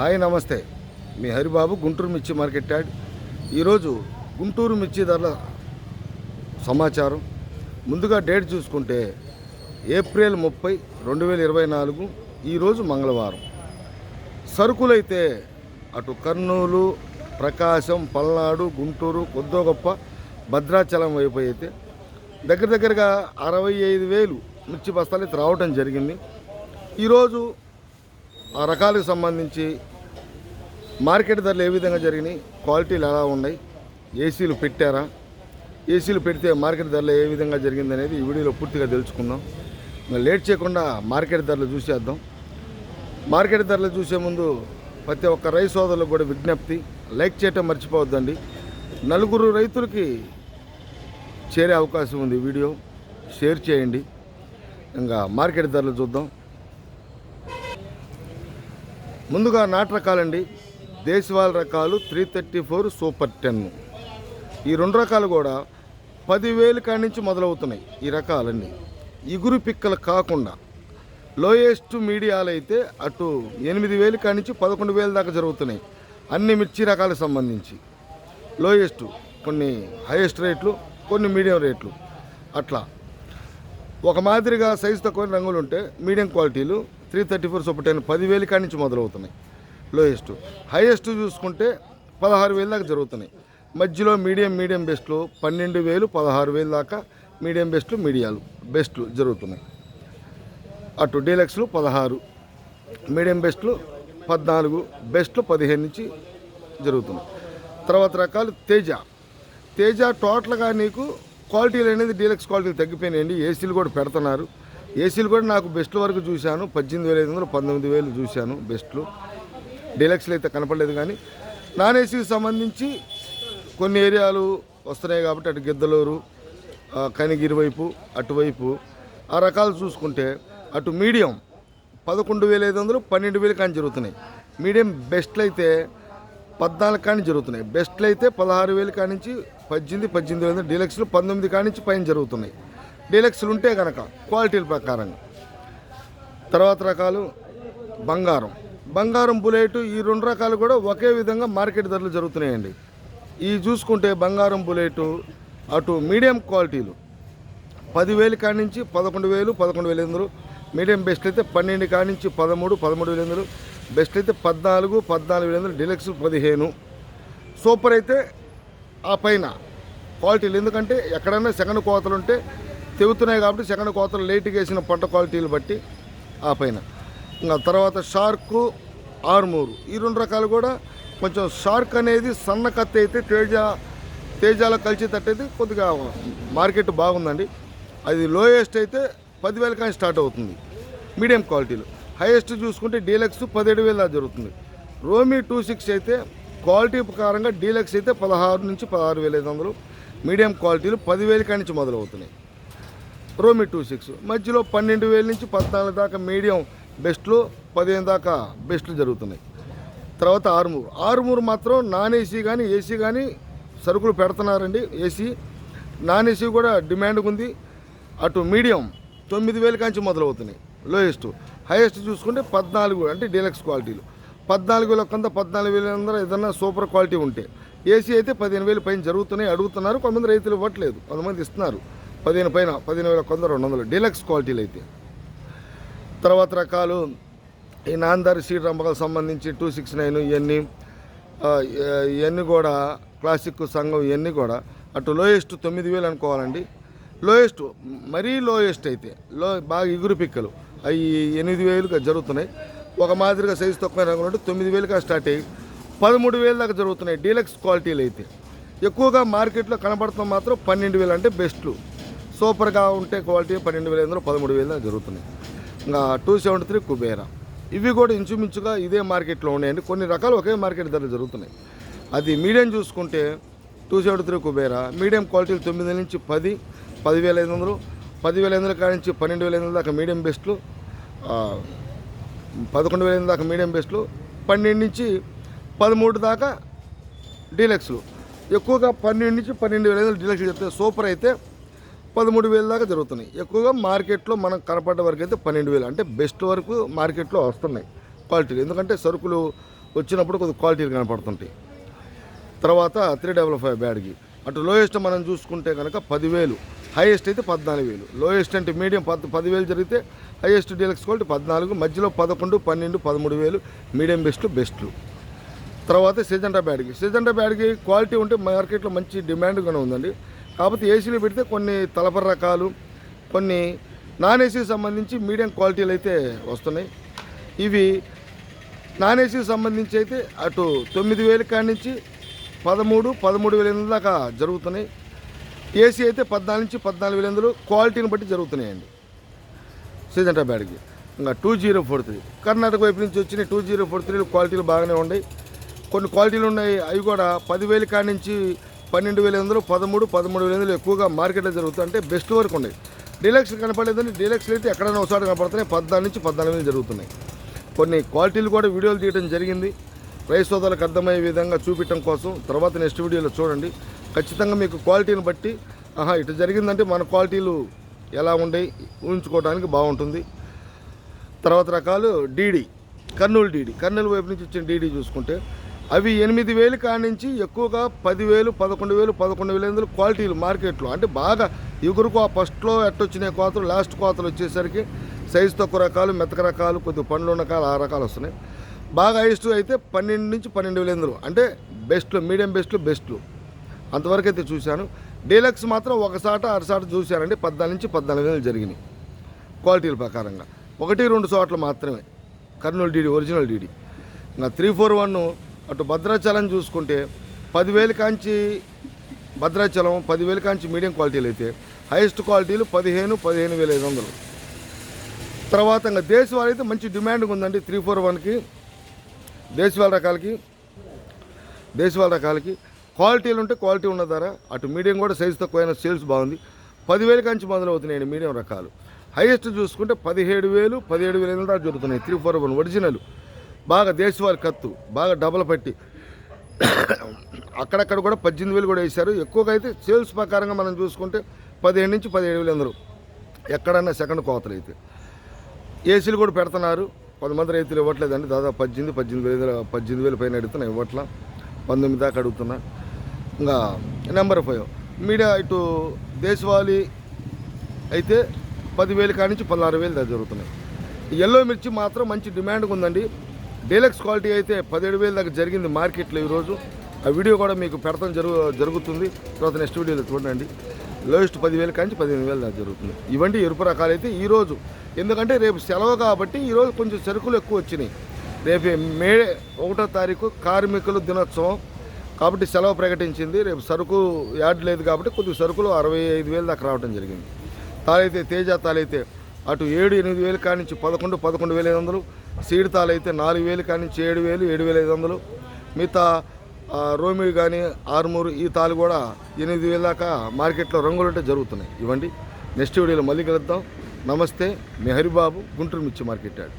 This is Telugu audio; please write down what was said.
హాయ్ నమస్తే. మీ హరిబాబు గుంటూరు మిర్చి మార్కెట్ యాడ్. ఈరోజు గుంటూరు మిర్చి ధరల సమాచారం. ముందుగా డేట్ చూసుకుంటే ఏప్రిల్ ముప్పై రెండు వేల ఇరవై నాలుగు ఈరోజు మంగళవారం. సరుకులైతే అటు కర్నూలు ప్రకాశం పల్నాడు గుంటూరు కొద్దో గొప్ప భద్రాచలం వైపు అయితే దగ్గర దగ్గరగా అరవై ఐదు వేలు మిర్చి బస్తాలు అయితే రావటం జరిగింది. ఈరోజు ఆ రకాలకు సంబంధించి మార్కెట్ ధరలు ఏ విధంగా జరిగినాయి? క్వాలిటీలు ఎలా ఉన్నాయి? ఏసీలు పెట్టారా? ఏసీలు పెడితే మార్కెట్ ధరలు ఏ విధంగా జరిగింది అనేది ఈ వీడియోలో పూర్తిగా తెలుసుకుందాం. ఇంకా లేట్ చేయకుండా మార్కెట్ ధరలు చూసేద్దాం. మార్కెట్ ధరలు చూసే ముందు ప్రతి ఒక్క రైతు సోదరులకు కూడా విజ్ఞప్తి. లైక్ చేయటం మర్చిపోవద్దండి. నలుగురు రైతులకి చేరే అవకాశం ఉంది వీడియో. షేర్ చేయండి. ఇంకా మార్కెట్ ధరలు చూద్దాం. ముందుగా నాటు రకాలండి దేశవాళ రకాలు three thirty four super ten ఈ రెండు రకాలు కూడా పదివేలు కాడి నుంచి మొదలవుతున్నాయి ఈ రకాలన్నీ. ఇగురు పిక్కలు కాకుండా లోయెస్ట్ మీడియాలు అయితే అటు ఎనిమిది వేలు కాడి నుంచి పదకొండు వేల దాకా జరుగుతున్నాయి. అన్ని మిర్చి రకాలకు సంబంధించి. లోయెస్ట్ కొన్ని హైయెస్ట్ రేట్లు కొన్ని మీడియం రేట్లు. అట్లా. ఒక మాదిరిగా సైజు తక్కువ రంగులు ఉంటే మీడియం క్వాలిటీలు three thirty four super ten పదివేలు కాడి నుంచి మొదలవుతున్నాయి. లోయెస్ట్. హైయెస్ట్ చూసుకుంటే పదహారు వేలు దాకా జరుగుతున్నాయి. మధ్యలో మీడియం మీడియం బెస్ట్లు పన్నెండు వేలు పదహారు వేలు దాకా మీడియం బెస్ట్లు మీడియాలు బెస్ట్లు జరుగుతున్నాయి. అటు డీలక్స్లు పదహారు మీడియం బెస్ట్లు పద్నాలుగు బెస్ట్లు పదిహేను నుంచి జరుగుతున్నాయి. తర్వాత రకాలు తేజ. తేజ టోటల్గా నీకు క్వాలిటీలు అనేది డీలక్స్ క్వాలిటీలు తగ్గిపోయినాయండి. ఏసీలు కూడా పెడుతున్నారు. ఏసీలు కూడా నాకు బెస్ట్ వరకు చూశాను. పద్దెనిమిది వేల ఐదు వందలు పంతొమ్మిది వేలు చూశాను బెస్ట్లు. డీలక్స్లు అయితే కనపడలేదు కానీ నాన్ ఏసీకి సంబంధించి కొన్ని ఏరియాలు వస్తున్నాయి కాబట్టి అటు గిద్దలూరు కనిగిరి వైపు అటువైపు. ఆ రకాలు చూసుకుంటే అటు మీడియం పదకొండు వేల ఐదు వందలు పన్నెండు వేలు కానీ జరుగుతున్నాయి. మీడియం బెస్ట్లు అయితే పద్నాలుగు కానీ జరుగుతున్నాయి. బెస్ట్లు అయితే పదహారు వేలు కానించి పద్దెనిమిది పద్దెనిమిది వేలు డీలక్స్లు పంతొమ్మిది కానించి పైన జరుగుతున్నాయి. డీలక్స్లు ఉంటే కనుక క్వాలిటీల ప్రకారంగా. తర్వాత రకాలు బంగారం. బంగారం బుల్లెట్ ఈ రెండు రకాలు కూడా ఒకే విధంగా మార్కెట్ ధరలు జరుగుతున్నాయండి. ఈ చూసుకుంటే బంగారం బుల్లెట్ అటు మీడియం క్వాలిటీలు పదివేలు కాడి నుంచి పదకొండు వేలు పదకొండు వేల ఎనిమిది మీడియం బెస్ట్ అయితే పన్నెండు కాడి నుంచి పదమూడు పదమూడు వేల ఎనిమిది బెస్ట్ అయితే పద్నాలుగు పద్నాలుగు వేల ఎనిమిది డీలక్స్ పదిహేను. సూపర్ అయితే ఆ పైన క్వాలిటీలు. ఎందుకంటే ఎక్కడైనా సెకండ్ కోతలు ఉంటే తెగుతున్నాయి కాబట్టి సెకండ్ కోతలు లేట్గా వేసిన పంట క్వాలిటీలు బట్టి ఆ పైన. తర్వాత షార్కు ఆర్మూరు. ఈ రెండు రకాలు కూడా కొంచెం షార్క్ అనేది సన్న కత్తి అయితే తేజ తేజాల కలిసేటట్టయితే కొద్దిగా మార్కెట్ బాగుందండి. అది లోయెస్ట్ అయితే పదివేల కానీ స్టార్ట్ అవుతుంది. మీడియం క్వాలిటీలు. హైయెస్ట్ చూసుకుంటే డీలక్స్ పదిహేడు వేల జరుగుతుంది. రోమీ టూ సిక్స్ అయితే క్వాలిటీ ప్రకారంగా డీలక్స్ అయితే పదహారు నుంచి పదహారు వేల ఐదు వందలు. మీడియం క్వాలిటీలు పదివేల కాడి నుంచి మొదలవుతున్నాయి. రోమి టూ సిక్స్. మధ్యలో పన్నెండు వేల నుంచి పద్నాలుగు దాకా మీడియం బెస్ట్లు పదిహేను దాకా బెస్ట్లు జరుగుతున్నాయి. తర్వాత ఆరుమూరు. ఆరుమూరు మాత్రం నాన్ ఏసీ కానీ ఏసీ కానీ సరుకులు పెడుతున్నారండి. ఏసీ నాన్ ఏసీ కూడా డిమాండ్ ఉంది. అటు మీడియం తొమ్మిది వేల కాంచి మొదలవుతున్నాయి. లోయెస్ట్ హైయెస్ట్ చూసుకుంటే పద్నాలుగు అంటే డీలక్స్ క్వాలిటీలు. పద్నాలుగు వేల కొంత పద్నాలుగు వేల అందరూ ఏదన్నా సూపర్ క్వాలిటీ ఉంటే ఏసీ అయితే పదిహేను వేలు పైన జరుగుతున్నాయి. అడుగుతున్నారు. కొంతమంది రైతులు ఇవ్వట్లేదు. కొంతమంది ఇస్తున్నారు. పదిహేను పైన పదిహేను వేల కొంత రెండు వందలు. డీలక్స్ క్వాలిటీలు అయితే. తర్వాత రకాలు ఈ నాందారి సీట్ రంపకాలకు సంబంధించి టూ సిక్స్ నైన్ ఇవన్నీ ఇవన్నీ కూడా క్లాసిక్ సంఘం ఇవన్నీ కూడా అటు లోయెస్ట్ తొమ్మిది వేలు అనుకోవాలండి. లోయెస్ట్ మరీ లోయెస్ట్ అయితే లో బాగా ఇగురు పిక్కలు. అవి ఎనిమిది వేలుగా జరుగుతున్నాయి. ఒక మాదిరిగా సైజు తక్కువ రంగులు తొమ్మిది వేలుగా స్టార్ట్ అయ్యి పదమూడు వేలు దాకా జరుగుతున్నాయి డీలక్స్ క్వాలిటీలు అయితే. ఎక్కువగా మార్కెట్లో కనబడతాం మాత్రం పన్నెండు వేలు అంటే బెస్ట్లు. సూపర్గా ఉంటే క్వాలిటీ పన్నెండు వేల ఐదు పదమూడు వేలు దాకా జరుగుతున్నాయి. ఇంకా టూ సెవెంటీ త్రీ కుబేరా. ఇవి కూడా ఇంచుమించుగా ఇదే మార్కెట్లో ఉన్నాయండి కొన్ని రకాలు ఒకే మార్కెట్ ధరలు జరుగుతున్నాయి. అది మీడియం చూసుకుంటే two seventy three Kubera medium క్వాలిటీలు తొమ్మిది నుంచి పది పదివేల ఐదు వందలు పదివేల ఐదు వందల కాడి నుంచి పన్నెండు వేల ఐదు వందల దాకా మీడియం బెస్ట్లు పదకొండు వేల ఐదు దాకా మీడియం బెస్ట్లు పన్నెండు నుంచి పదమూడు దాకా డీలక్స్లు. ఎక్కువగా పన్నెండు నుంచి పన్నెండు వేల ఐదు డీలక్స్ చెప్తే సూపర్ అయితే పదమూడు వేల దాకా జరుగుతున్నాయి. ఎక్కువగా మార్కెట్లో మనకు కనపడ్డ వరకు అయితే పన్నెండు వేలు అంటే బెస్ట్ వరకు మార్కెట్లో వస్తున్నాయి క్వాలిటీలు ఎందుకంటే సరుకులు వచ్చినప్పుడు కొద్ది క్వాలిటీలు కనపడుతుంటాయి. తర్వాత త్రీ డబల్ ఫైవ్ బ్యాడ్కి. అటు లోయెస్ట్ మనం చూసుకుంటే కనుక పదివేలు హైయెస్ట్ అయితే పద్నాలుగు వేలు. లోయెస్ట్ అంటే మీడియం పద్ పదివేలు జరిగితే హైయెస్ట్ డీలక్స్ క్వాలిటీ పద్నాలుగు మధ్యలో పదకొండు పన్నెండు పదమూడు వేలు మీడియం బెస్ట్ బెస్ట్లు. తర్వాత సిజెండా బ్యాడ్కి. సిజెండా బ్యాడ్కి క్వాలిటీ ఉంటే మార్కెట్లో మంచి డిమాండ్గానే ఉందండి. కాకపోతే ఏసీలో పెడితే కొన్ని తలపర రకాలు కొన్ని నాన్ ఏసీకి సంబంధించి మీడియం క్వాలిటీలు అయితే వస్తున్నాయి. ఇవి నాన్ ఏసీకి సంబంధించి అయితే అటు తొమ్మిది వేల కాడి నుంచి పదమూడు పదమూడు వేల ఎనిమిది దాకా జరుగుతున్నాయి. ఏసీ అయితే పద్నాలుగు నుంచి పద్నాలుగు వేల ఎనిమిదిలో క్వాలిటీని బట్టి జరుగుతున్నాయండి. సిజెంటా బ్యాడ్కి ఇంకా two zero four three. Karnataka వైపు నుంచి వచ్చిన టూ జీరో ఫోర్ త్రీలు క్వాలిటీలు బాగానే ఉన్నాయి. కొన్ని క్వాలిటీలు ఉన్నాయి. అవి కూడా పదివేల కాడి నుంచి పన్నెండు వేల ఎనిమిది పదమూడు పదమూడు వేల ఎనిమిది ఎక్కువగా మార్కెట్లో జరుగుతుంటే బెస్ట్ వరకు ఉన్నాయి. డీలక్స్ కనపడలేదండి. డీలక్స్లు అయితే ఎక్కడైనా ఒకసారి కనపడుతున్నాయి. పద్నాలుగు నుంచి పద్నాలుగు వేలు జరుగుతున్నాయి. కొన్ని క్వాలిటీలు కూడా వీడియోలు తీయడం జరిగింది. రైస్ అర్థమయ్యే విధంగా చూపించడం కోసం తర్వాత నెక్స్ట్ వీడియోలో చూడండి. ఖచ్చితంగా మీకు క్వాలిటీని బట్టి ఆహా ఇటు జరిగిందంటే మన క్వాలిటీలు ఎలా ఉండే ఊహించుకోవడానికి బాగుంటుంది. తర్వాత రకాలు డీడీ కర్నూలు డీడీ. కర్నూలు వైపు నుంచి వచ్చిన డీడీ చూసుకుంటే అవి ఎనిమిది వేలు కానించి నుంచి ఎక్కువగా పదివేలు పదకొండు వేలు పదకొండు వేల ఎనిమిది క్వాలిటీలు మార్కెట్లో. అంటే బాగా ఎగురుకు ఆ ఫస్ట్లో ఎట్టొచ్చినాయి కోతలు లాస్ట్ కోతలు వచ్చేసరికి సైజు తక్కువ రకాలు మెత్తక రకాలు కొద్దిగా పండ్లు ఉన్న రకాలు ఆ రకాలు వస్తున్నాయి. బాగా హైస్ట్ అయితే పన్నెండు నుంచి పన్నెండు వేల ఎనిమిది అంటే బెస్ట్లు మీడియం బెస్ట్లు బెస్ట్లు అంతవరకు అయితే చూశాను. డీలక్స్ మాత్రం ఒకసాట అరసాట చూశానండి పద్నాలుగు నుంచి పద్నాలుగు వేలు జరిగినాయి. క్వాలిటీల ప్రకారంగా. ఒకటి రెండు చోట్ల మాత్రమే. కర్నూలు డీడీ ఒరిజినల్ డీడీ ఇంకా త్రీ ఫోర్ వన్ అటు భద్రాచలం చూసుకుంటే పదివేల కాంచి భద్రాచలం పదివేల కాంచి మీడియం క్వాలిటీలు అయితే హైయెస్ట్ క్వాలిటీలు పదిహేను పదిహేను వేల ఐదు వందలు. తర్వాత ఇంకా అయితే మంచి డిమాండ్ ఉందండి త్రీ ఫోర్ వన్కి దేశవాళ రకాలకి దేశవాళ రకాలకి. క్వాలిటీలు ఉంటే క్వాలిటీ ఉన్న ధర అటు మీడియం కూడా సైజు తక్కువైన సేల్స్ బాగుంది. పదివేలు కంచి మొదలవుతున్నాయండి మీడియం రకాలు. హైయెస్ట్ చూసుకుంటే పదిహేడు వేలు పదిహేడు వేల ఐదు దాకా జరుగుతున్నాయి త్రీ ఫోర్ వన్ ఒరిజినల్ బాగా దేశవాళి కత్తు బాగా డబల్ పట్టి. అక్కడక్కడ కూడా పద్దెనిమిది వేలు కూడా వేశారు. ఎక్కువగా అయితే సేల్స్ ప్రకారంగా మనం చూసుకుంటే పదిహేడు నుంచి పదిహేడు వేలు అందరూ. ఎక్కడన్నా సెకండ్ కోతలు అయితే. ఏసీలు కూడా పెడుతున్నారు. కొంతమంది రైతులు ఇవ్వట్లేదండి. దాదాపు పద్దెనిమిది పద్దెనిమిది వేలు పద్దెనిమిది వేలు పైన అడుగుతున్నా ఇవ్వట్లా. పంతొమ్మిది దాకా అడుగుతున్నా. ఇంకా నెంబర్ ఫైవ్. మీడియా ఇటు దేశవాళీ అయితే పదివేలు కానించి నుంచి పదహారు వేలు దాకా జరుగుతున్నాయి. ఎల్లో మిర్చి మాత్రం మంచి డిమాండ్గా ఉందండి. డీలక్స్ క్వాలిటీ అయితే పదిహేడు వేలు దాకా జరిగింది మార్కెట్లో ఈరోజు. ఆ వీడియో కూడా మీకు పెడతాం జరుగు జరుగుతుంది. తర్వాత నెక్స్ట్ వీడియోలో చూడండి. లోయెస్ట్ పదివేల కాంచి పదిహేను వేలు దాకా జరుగుతుంది. ఇవంటి ఎరుపు రకాలు అయితే ఈరోజు. ఎందుకంటే రేపు సెలవు కాబట్టి ఈరోజు కొంచెం సరుకులు ఎక్కువ వచ్చినాయి. రేపు మే ఒకటో తారీఖు కార్మికుల దినోత్సవం. కాబట్టి సెలవు ప్రకటించింది. రేపు సరుకు యాడ్ లేదు కాబట్టి కొద్ది సరుకులు అరవై ఐదు వేలు దాకా రావడం జరిగింది. తాళైతే తేజ తాళైతే అటు ఏడు ఎనిమిది వేలు కాడి నుంచి పదకొండు పదకొండు వేల ఐదు వందలు. సీడ్ అయితే నాలుగు వేలు కాడి నుంచి ఏడు వేలు ఏడు వేల ఐదు వందలు. మిగతా రోమి కానీ ఆర్మూరు ఈ తాలు కూడా ఎనిమిది వేల దాకా మార్కెట్లో రంగులంటే జరుగుతున్నాయి. ఇవ్వండి. నెక్స్ట్ వీడియోలో మళ్ళీ కలుద్దాం. నమస్తే. మీ హరిబాబు గుంటూరు మిర్చి మార్కెట్ యార్డ్.